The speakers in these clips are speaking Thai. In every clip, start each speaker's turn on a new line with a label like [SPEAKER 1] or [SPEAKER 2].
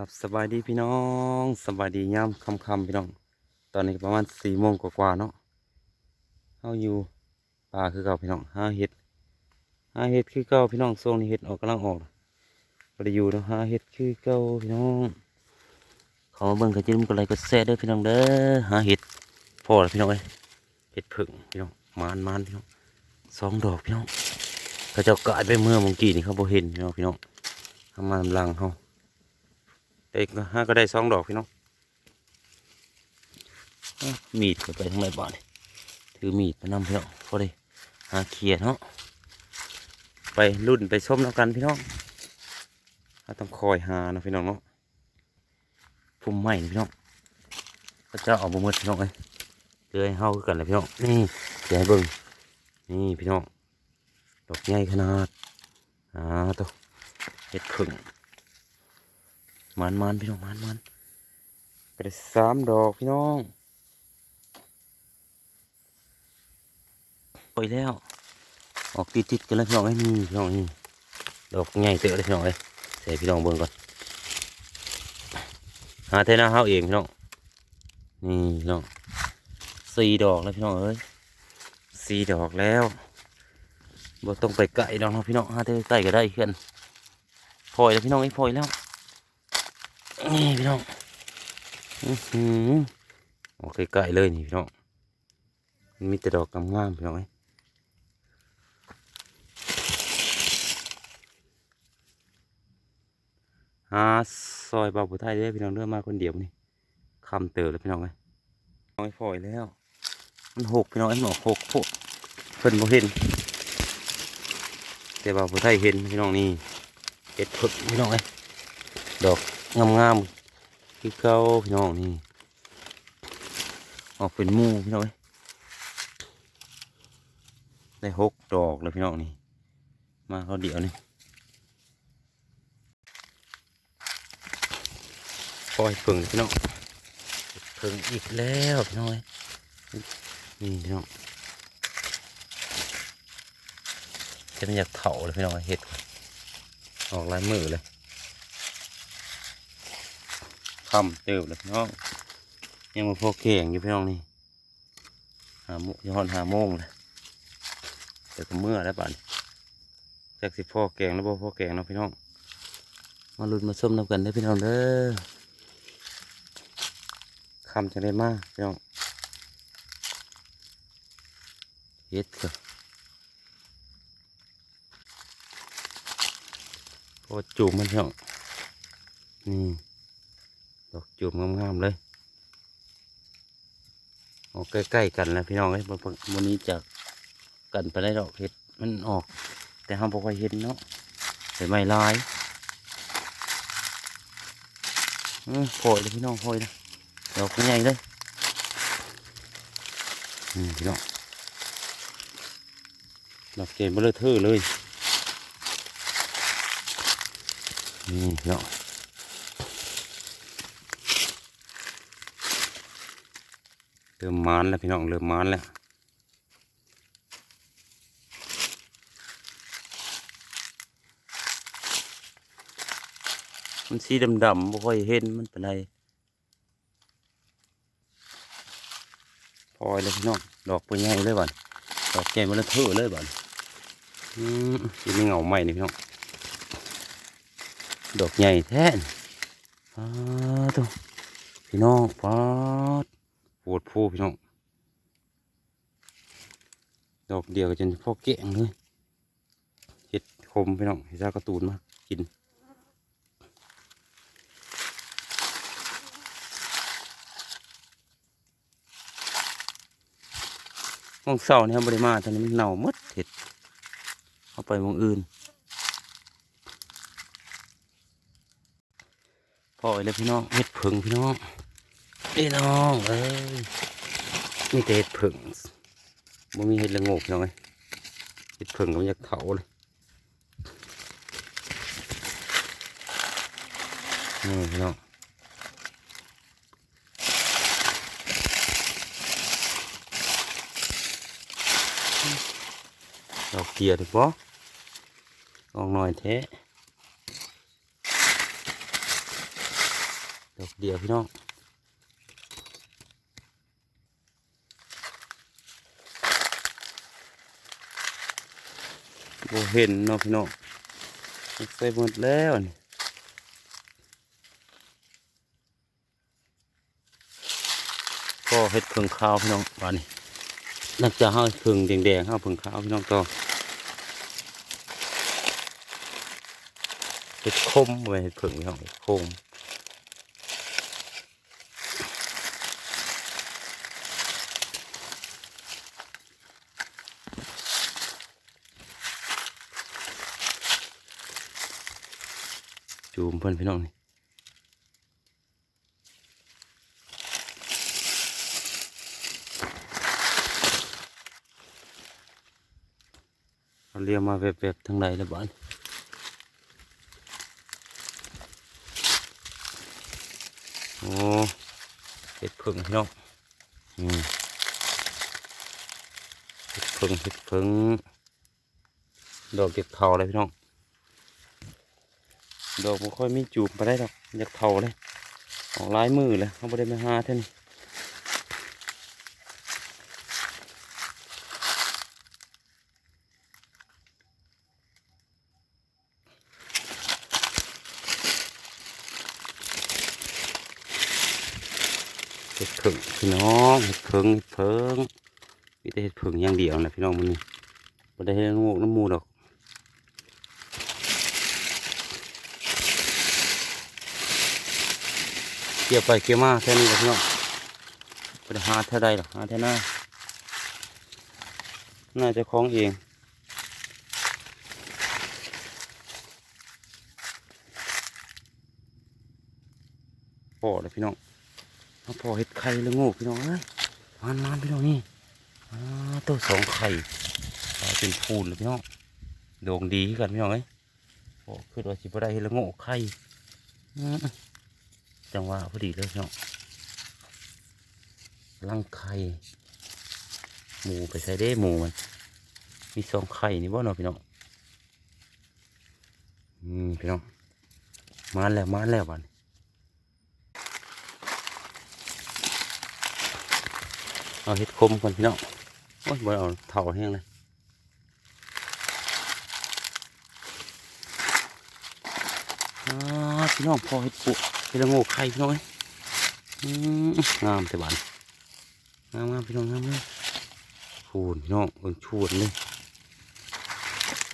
[SPEAKER 1] กับสบายดีพี่น้องสบายดีย่ำคำคำพี่น้อง ตอนนี้ประมาณสี่โมงกว่าๆเนาะเฮาอยู่ป่าคือเก่าพี่น้องหาเห็ดหาเห็ดคือเก่าพี่น้องโซนนี้เห็ดออกกำลังออกบ่ได้อยู่เนาะหาเห็ดคือเก่าพี่น้องขอเบิ่งกระจิ้มกระไรก็แซ่เด้อพี่น้องเด้อหาเห็ดพอแล้วพี่น้องเอ้ยเห็ดผึ่งพี่น้องมานมานพี่น้องสองดอกพี่น้องเขาเจ้ากายไปเมื่อเมื่อกี้นี่เขาบ่เห็นพี่น้องพี่น้องทำมาลำลังเขา ได้ก็ห้าก็ได้สองดอกพี่น้องมีดไปทั้งไรบ้านนี่ถือมีดไปนำพี่น้องพอดีหาเขียดเนาะไปรุ่นไปส้มแล้วกันพี่น้องต้องคอยหานะพี่น้องเนาะพุ่มใหม่พี่น้องก็จะออกมาเมื่อพี่น้องเลยเจอให้เฮากันเลยพี่น้องนี่เดี๋ยวให้เบิ่งนี่พี่น้องดอกใหญ่ขนาดอ่าตัวเห็ดผึ่ง มันมันพี่น้องมันมันไปได้สามดอกพี่น้องไปแล้ว ออกติดติดๆกันแล้วพี่น้องไอ้นี่พี่น้องนี่ดอกใหญ่เตอะเลยพี่น้องเลยใส่พี่น้องเบิ่งก่อนหาเทน่าเฮาเองพี่น้องนี่พี่น้องสี่ดอกแล้วพี่น้องเอ้ยสี่ดอกแล้วบ่ต้องไปไกลดอกเนาะพี่น้องหาเทใกล้ก็ได้เพื่อนพลอยแล้วพี่น้องไอ้พลอยแล้ว นี่พี่น้องอือหือโอเคใกล้ๆเลยนี่พี่น้องมันมีแต่ดอกงามๆพี่น้องเอ้ยหาซอยบาวผู้ไทยได้อพี่น้องเริ่มมาคนเดียวนี่คำเติบแล้วพี่น้องเอ้น้อยพอยแล้ว มันหกพี่น้องไอ้หนอหกโพดเพิ่นบ่เห็น แต่บาวผู้ไทยเห็นพี่น้องนี่เห็ดผึกพี่น้องเอ้ดอก งามงามๆคือเก้าพี่น้องนี่ออกเป็นมูพี่น้องเอ้ยได้หกดอกเลยพี่น้องนี่มาเขาเดียวนี่ปล่อยเพิ่งพี่น้องเพิ่งอีกแล้วพี่น้องเอ้นี่พี่น้องจะไม่อยากเถาเลยพี่น้องเอ้ยเห็ดออกลายมือเลย คำเติบเลยพี่น้องยังมาพอเก่งอยู่พี่น้องนี่หาโมย้อนหาโมงเลยแต่ก็เมื่อแล้วป่านจากสิพ่อแกงแล้วบ่พ่อแกงเนาะพี่น้อง มาลุ้นมาส้มน้ำกันได้พี่น้องเด้อคำจะได้มากพี่น้องเฮ็ดก็พอจูบมันพี่น้องนี่ ดอกจูบงามๆเลยออกใกล้ๆกันแล้วพี่น้องเอ้ยบนนนี้จากกันไปได้ดอกเห็ดมันออก แต่ห้ามพอค่อยเห็นเนาะแต่ไม่ลายอือโผล่เลยพี่น้องโผล่เลยดอกใหญ่เลยพี่น้องดอกเกมเบลอเทอร์เลยนี่พี่น้อง ริ่มมานแล้วพี่น้องเริ่มมานแล้วมันสีดำๆบ่ค่อยเห็นมันเป็นไรพอยเลยพี่น้องดอกปัวใหญ่เลยบ่อนดอกแก่มันละเทอะเลยบ่อนอืมสีไม่เหงาใหม่นี่พี่น้องดอกใหญ่แท้นี่อ้าวตัวพี่น้องปาด ปวดผู้พี่น้อง ดอกเดียวก็จนพ่อแกงเลยเห็ดคมพี่น้องเห็ดซากระตูนมากินมองเสาเนี่ยบริมาตอนนี้มันเน่ามดเห็ดเอาไปมองอื่นพอเลยพี่น้องเห็ดผึ่งพี่น้อง พี่น้องเอ้ยมีแต่เห็ดผึ่งบ่มีเห็ดละโงกน้องเอ้ยเห็ดผึ่งก็มันอยากเถาเลยนี่พี่น้องดอกเกียร์ถูกปะออกหน่อยแท้ดอกเดียวพี่น้อง โบเห็นเนาะพี่น้องใส่หมดแล้วนี่ก็เห็ดเพิงข้าวพี่น้องบ้านนี้หลังจากห้าเพิงแดงๆห้าเพิงข้าวพี่น้องต่อเห็ดคมไว้เห็ดเพิงพี่น้องเห็ดคม จูมเพื่อนพี่น้องนี่เขาเรียกมาแบบๆทางใดแล้วบ้านโอ้เห็ดผึ่งพี่น้องอืมเห็ดผึ่งเห็ดผึ่งดอกเก็บเทาเลยพี่น้อง ดอกบ่ค่อยมีจูบไปได้ดอกอยากเท่าเลยออกลายมือเลยเขาไม่ได้มาหาเท่านเห็ดผึ่งพี่น้องเห็ดเพิงเห็ดเพิงมีแต่เห็ดผึ่งอย่างเดียวนะพี่น้องมันนี่ไม่ได้ให้งูน้ำมูดอก เกี่ยวไปเกี่ยวมาแค่นี้แหละพี่น้องไปหาเท่าใดหรอหาเท่าหน้าน่าจะคล้องเองพอเลยพี่น้องเอาพอเห็ดไข่แล้วโง่พี่น้องเอ้ยมันมันพี่น้องนี่ตัวสองไข่เป็นพูนเลยพี่น้องโด่งดีกันพี่น้องเอ้ยโอ้คือว่าสิบได้เห็ดละง่ไข่อ จังหวะพอดีเลยเนาะลังไข่หมูไปใส่ได้หมูมัน มีสองไข่นี่บ่เนาะพี่น้องอืมพี่น้องมาแล้วมาแล้วบันเอาเห็ดคมก่อนพี่น้องโอ้ยบ่เอาเท่าแห้งเลยอ่าพี่น้องพอเห็ดปุ๋ เห็ดละโง่ไข่พี่น้องเอ้ยงามแต่บานงามงามพี่น้องงามเลยฟูนพี่น้องเอิงชวนเลย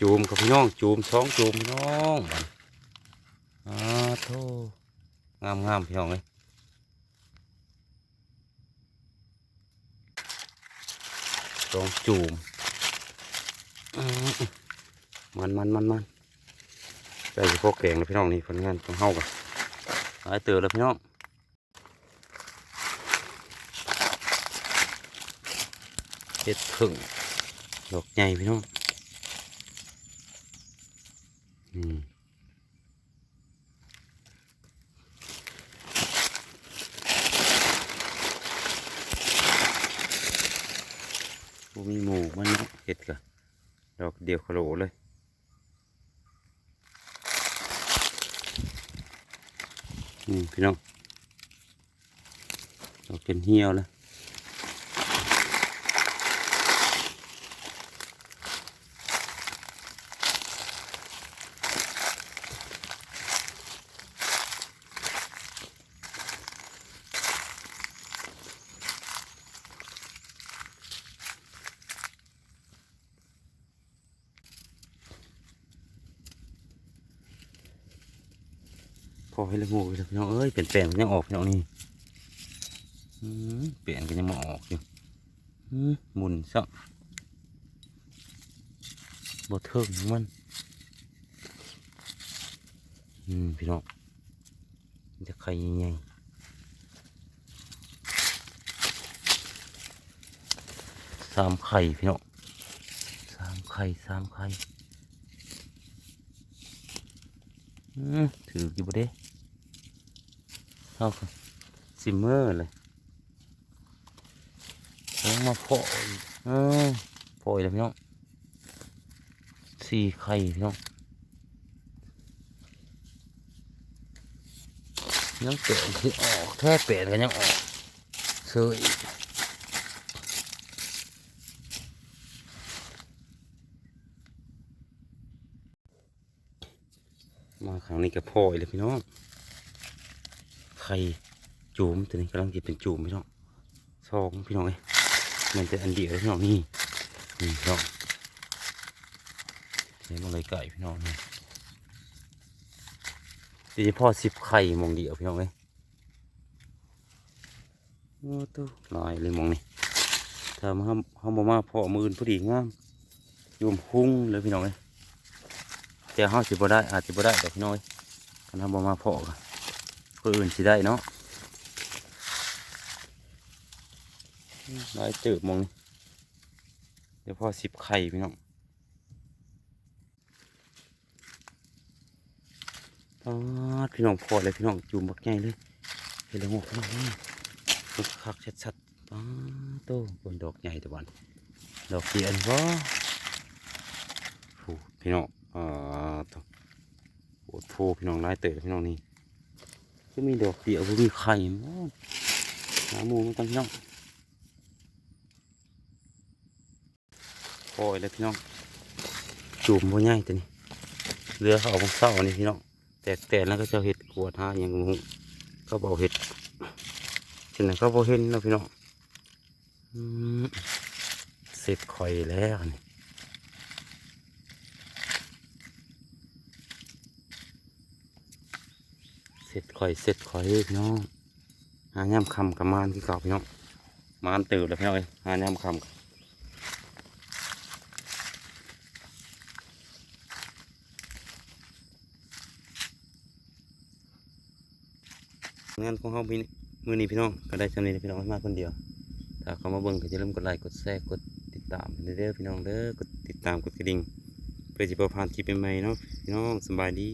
[SPEAKER 1] จูมกับพี่น้องจูมสองจูมพี่น้องบานอ่าโธ่งามงามพี่น้องเลยสองจูมมมันมันมันมันใส่พวกแกงเลยพี่น้องนี่ผลงานต้องเฮากัน หายเตือแล้วพี่น้องเห็ดผึ่งดอกใหญ่พี่น้องอืมบ่มีหมูมันเนาะเห็ดกะดอกเดียวโคโลเลย อืม พี่น้องเราเป็นเหี่ยวแล้ว พอให้ละงูไปแล้วพี่น้องเอ้ยเปลี่ยนแปลงมันยังออกพี่น้องนี่เปลี่ยนกันยังมาออกอยู่มหมุนซะบ่เทิงมันอืมพี่น้องจะไข่ใหญ่ๆสามไข่พี่น้องสามไข่สามไข่อืมถืออยู่บ่เด้ เท่าซิมเมอร์เลยล้วมาเพาะอีกเออพาะอีกแล้วพี่น้องสี่ไข่พี่น้องยังเปลี่ยนคือออกแค่เปลี่ยนกันยังออกเคยมาครั้งนี้กับพ่ออีกเลยพี่น้อง ไข่จูมตัวนี้กำลังจะเป็นจูมพี่น้องสองพี่น้องเอ้ยมันจะอันเดียวพี่น้องนี่นี่พี่น้องเห็นมาเลยไก่พี่น้องนี่ดีพ่อสิบไข่มองเดียวพี่น้องเอ้ยโอ้ตัวลายเลยมองนี่ถ้ามาห้ามห้ามบ่มาพ่อมือพอดีงามยูมหุ้งเลยพี่น้องเอ้ยแต่ห้าสิบ่ได้อาจจะบ่ได้แต่พี่น้องเอ้ยคันห้ามบ่มาพ่อก็ คนอื่นสิได้เนาะหลายเติบมองนี่เดี๋ยวพอสิบไข่พี่น้องปาดพี่น้องพอเลยพี่น้องจูมบักใหญ่เลยเห็นแล้วงอกพี่น้องนี่คึกคักชัดๆป้าดโตบนดอกใหญ่ตะวันดอกเดียนวะพี่น้องอ่าโอ้โหพี่น้องหลายเติบพี่น้องนี่ ก็มีดอกเดี่ยวมีไข่มหาหมูมันกันพี่องปล่อยเลยพี่น้อง จุ่มบ่ใหญ่ตัวนี้เรือเขาเอาของเศร้านี่พี่น้อง แตกแต่แล้วก็จะเห็ดกวดหาอย่างงูก็บอกเห็ดฉะนั้นก็บอเห็นเนาะพี่น้องอเสร็จข่อยแล้วนี่ เสร็จข่อยเสร็จข่อยพี่น้องหาย่ำคำกับมานที่เก่าพี่น้องมานตื่นแล้วพี่น้องเอ้ยหาย่ำคำงานของเขาพี่มือนี้พี่น้องก็ได้ชำนี้พี่น้องมากคนเดียว ถ้าเขามาเบิ่งก็จะเริ่มกดไลค์กดแชร์กดติดตามเด้อพี่น้องเด้อกดติดตามกดกระดิ่งเพื่อจะประพานคลิปใหม่ๆเนาะพี่น้องสบายดี